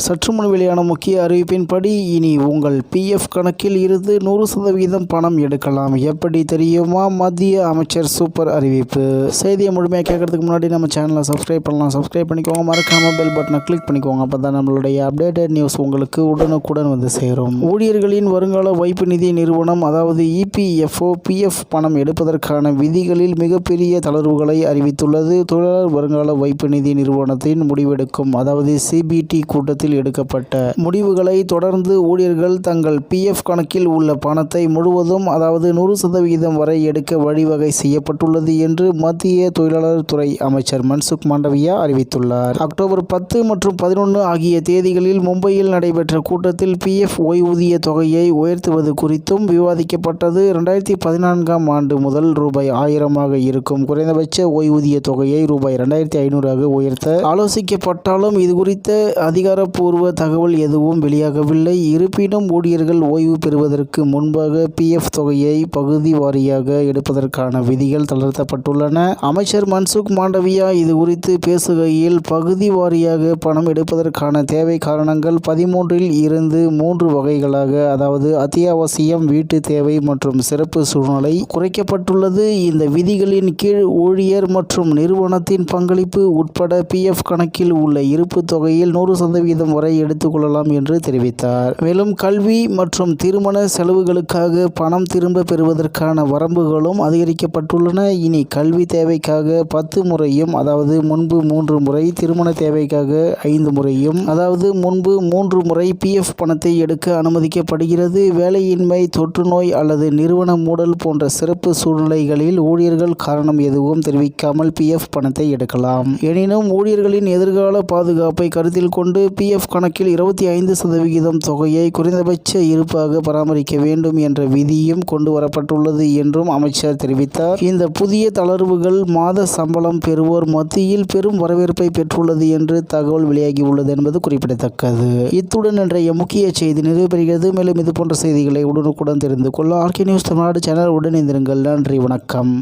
சற்று முன் வெளியான முக்கிய அறிவிப்பின்படி இனி உங்கள் பிஎஃப் கணக்கில் இருந்து நூறு சதவீதம் பணம் எடுக்கலாம். எப்படி தெரியுமா? மத்திய அமைச்சர் சூப்பர் அறிவிப்பு. செய்தியை முழுமையாக கேட்கறதுக்கு முன்னாடி நம்ம சேனலை சப்ஸ்கிரைப் பண்ணலாம். சப்ஸ்கிரைப் பண்ணிக்கோங்க. மறக்காம பெல் பட்டனை கிளிக் பண்ணிக்கோங்க. அப்போ தான் நம்மளுடைய அப்டேட்டட் நியூஸ் உங்களுக்கு உடனுக்குடன் வந்து சேரும். ஊழியர்களின் வருங்கால வைப்பு நிதி நிறுவனம் அதாவது இபிஎஃப்ஓ பிஎஃப் பணம் எடுப்பதற்கான விதிகளில் மிகப்பெரிய தளர்வுகளை அறிவித்துள்ளது. தொழிலாளர் வருங்கால வைப்பு நிதி நிறுவனத்தின் முடிவெடுக்கும் அதாவது சிபிடி கூட்டத்தில் எடுக்கப்பட்ட முடிவுகளை தொடர்ந்து ஊழியர்கள் தங்கள் பிஎஃப் கணக்கில் உள்ள பணத்தை முழுவதும் அதாவது நூறு சதவிகிதம் வரை எடுக்க வழிவகை செய்யப்பட்டுள்ளது என்று மத்திய தொழிலாளர் துறை அமைச்சர் மன்சுக் மாண்டவியா அறிவித்துள்ளார். அக்டோபர் பத்து மற்றும் பதினொன்று ஆகிய தேதிகளில் மும்பையில் நடைபெற்ற கூட்டத்தில் பிஎஃப் ஓய்வூதிய தொகையை உயர்த்துவது குறித்தும் விவாதிக்கப்பட்டது. ரெண்டாயிரத்தி பதினான்காம் ஆண்டு முதல் ரூபாய் ஆயிரமாக இருக்கும். குறைந்தபட்ச ஓய்வூதிய தொகையை ரூபாய் ரெண்டாயிரத்தி ஐநூறாக உயர்த்த ஆலோசிக்கப்பட்டாலும் இதுகுறித்த குறித்த அதிகாரப்பூர்வ தகவல் எதுவும் வெளியாகவில்லை. இருப்பினும் ஊழியர்கள் ஓய்வு பெறுவதற்கு முன்பாக பிஎஃப் தொகையை பகுதி வாரியாக எடுப்பதற்கான விதிகள் தளர்த்தப்பட்டுள்ளன. அமைச்சர் மன்சுக் மாண்டவியா இது குறித்து பேசுகையில் பகுதி வாரியாக பணம் எடுப்பதற்கான தேவை காரணங்கள் பதிமூன்றில் இருந்து மூன்று வகைகளாக அதாவது அத்தியாவசியம் வீட்டு தேவை மற்றும் சிறப்பு சூழ்நிலை குறைக்கப்பட்டுள்ளது. இந்த விதிகளின் கீழ் ஊழியர் மற்றும் நிறுவனத்தின் பங்களிப்பு உட்பட பிஎஃப் கணக்கில் உள்ள இருப்பு தொகையில் நூறு சதவீதம் வரை எடுத்துக்கொள்ளலாம் என்று தெரிவித்தார். மேலும் கல்வி மற்றும் திருமண செலவுகளுக்காக பணம் திரும்ப பெறுவதற்கான வரம்புகளும் அதிகரிக்கப்பட்டுள்ளன. இனி கல்வி தேவைக்காக பத்து முறையும் அதாவது முன்பு மூன்று முறை திருமண தேவைக்காக ஐந்து முறையும் அதாவது முன்பு மூன்று முறை பிஎஃப் பணத்தை எடுக்க அனுமதிக்கப்படுகிறது. வேலையின்மை தொற்று நோய் அல்லது நிறுவன மூடல் போன்ற சிறப்பு சூழ்நிலைகளில் ஊழியர்கள் காரணம் எதுவும் தெரிவிக்காமல் பிஎஃப் பணத்தை எடுக்கலாம். எனினும் ஊழியர்களின் எதிர்கால பாதுகாப்பை கருத்தில் கொண்டு பிஎஃப் கணக்கில் இருபத்தி ஐந்து சதவிகிதம் தொகையை குறைந்தபட்ச இருப்பாக பராமரிக்க வேண்டும் என்ற விதியும் கொண்டு வரப்பட்டுள்ளது என்றும் அமைச்சர் தெரிவித்தார். இந்த புதிய தளர்வுகள் மாத சம்பளம் பெறுவோர் மத்தியில் பெரும் வரவேற்பை பெற்றுள்ளது என்று தகவல் வெளியாகியுள்ளது என்பது குறிப்பிடத்தக்கது. இத்துடன் இன்றைய முக்கிய செய்தி நிறைவு பெறுகிறது மேலும் இது போன்ற செய்திகளை உடனுக்குடன் தெரிந்து கொள்ள ஆர்கே நியூஸ் தமிழ்நாடு சேனல் உடன் இருந்திருங்கள் நன்றி வணக்கம்.